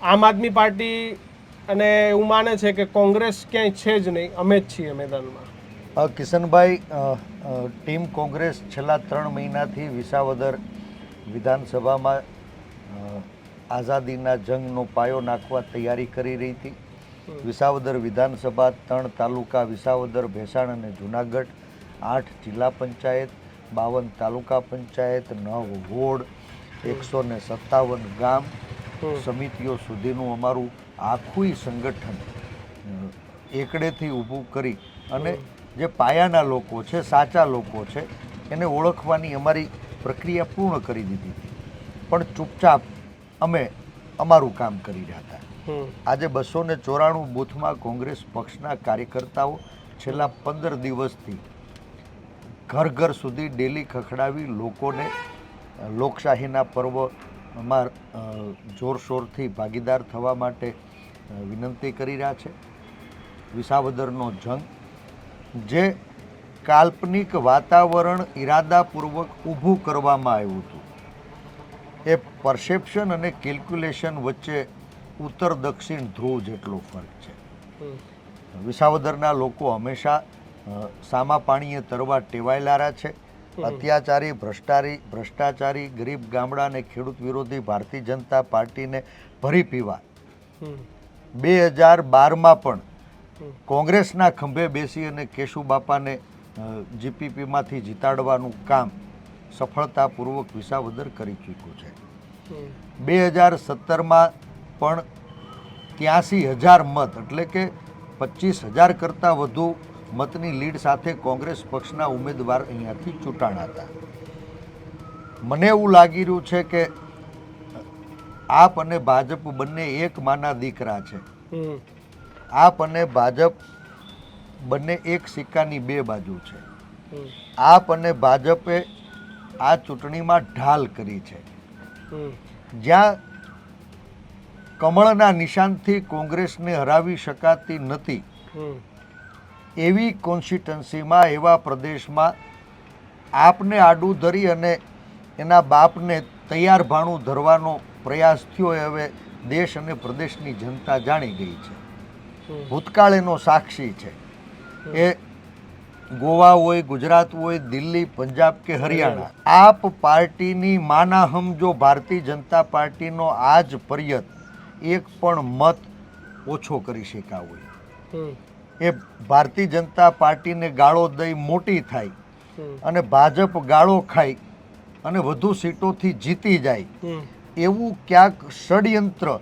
આમ આદમી પાર્ટી અને એવું માને છે કે કોંગ્રેસ ક્યાંય છે જ નહીં અમે જ છીએ મેદાનમાં કિશનભાઈ ટીમ કોંગ્રેસ છેલ્લા ત્રણ મહિનાથી વિસાવદર વિધાનસભામાં આઝાદીના જંગનો પાયો નાખવા તૈયારી કરી રહી હતી વિસાવદર વિધાનસભા ત્રણ તાલુકા વિસાવદર ભેસાણ અને જુનાગઢ આઠ જિલ્લા પંચાયત બાવન તાલુકા પંચાયત નવ વોર્ડ એકસો ને સત્તાવન ગામ. સમિતિઓ સુધીનું અમારું આખું સંગઠન એકડેથી ઊભું કરી અને જે પાયાના લોકો છે સાચા લોકો છે એને ઓળખવાની અમારી પ્રક્રિયા પૂર્ણ કરી દીધી હતી. પણ ચૂપચાપ અમે અમારું કામ કરી રહ્યા હતા. આજે બસો ને ચોરાણું બૂથમાં કોંગ્રેસ પક્ષના કાર્યકર્તાઓ છેલ્લા પંદર દિવસથી ઘર ઘર સુધી ડેલી ખખડાવી લોકોને લોકશાહીના પર્વમાં અ, જોરશોરથી ભાગીદાર થવા માટે વિનંતી કરી રહ્યા છે. વિસાવદરનો જંગ જે કાલ્પનિક વાતાવરણ ઈરાદાપૂર્વક ઊભું કરવામાં આવ્યું હતું. એ પરસેપ્શન અને કેલ્ક્યુલેશન વચ્ચે ઉત્તર દક્ષિણ ધ્રુવ જેટલો ફરક છે. વિસાવદરના લોકો હંમેશા સામા પાણીએ તરવા ટેવાયેલા રહ્યા છે. અત્યાચારી ભ્રષ્ટારી ભ્રષ્ટાચારી ગરીબ ગામડા અને ખેડૂત વિરોધી ભારતીય જનતા પાર્ટીને ભરી પીવા. બે હજાર બારમાં પણ કોંગ્રેસના ખંભે બેસી અને કેશુબાપાને જીપીપીમાંથી જીતાડવાનું કામ સફળતાપૂર્વક વિસાવદર કરી ચૂક્યું છે. બે હજાર સત્તરમાં પણ ત્યાંસી હજાર મત એટલે કે પચીસ હજાર કરતાં વધુ મતની લીડ સાથે કોંગ્રેસ પક્ષના ઉમેદવાર અહીંયાથી ચૂંટાણા હતા. મને એવું લાગી રહ્યું છે કે આપ અને ભાજપ બંને એક માના દીકરા છે. આપ અને ભાજપ બંને એક સિક્કાની બે બાજુ છે. આપ અને ભાજપે આ ચૂંટણીમાં ઢાલ કરી છે. જ્યાં કમળના નિશાનથી કોંગ્રેસને હરાવી શકાતી નથી. એવી કોન્સ્ટિટ્યુન્સીમાં એવા પ્રદેશમાં આપને આડું ધરી અને એના બાપને તૈયાર ભાણું ધરવાનો પ્રયાસ થયો એ હવે દેશ અને પ્રદેશની જનતા જાણી ગઈ છે. ભૂતકાળ એનો સાક્ષી છે. એ ગોવા હોય ગુજરાત હોય દિલ્હી પંજાબ કે હરિયાણા આપ પાર્ટીની માનાહમ જો ભારતીય જનતા પાર્ટીનો આજ પર્યત એક પણ મત ઓછો કરી શક્યા હોય. એ ભારતીય જનતા પાર્ટીને ગાળો દઈ મોટી થાય અને ભાજપ ગાળો ખાય અને વધુ સીટોથી જીતી જાય એવું ક્યાંક ષડયંત્ર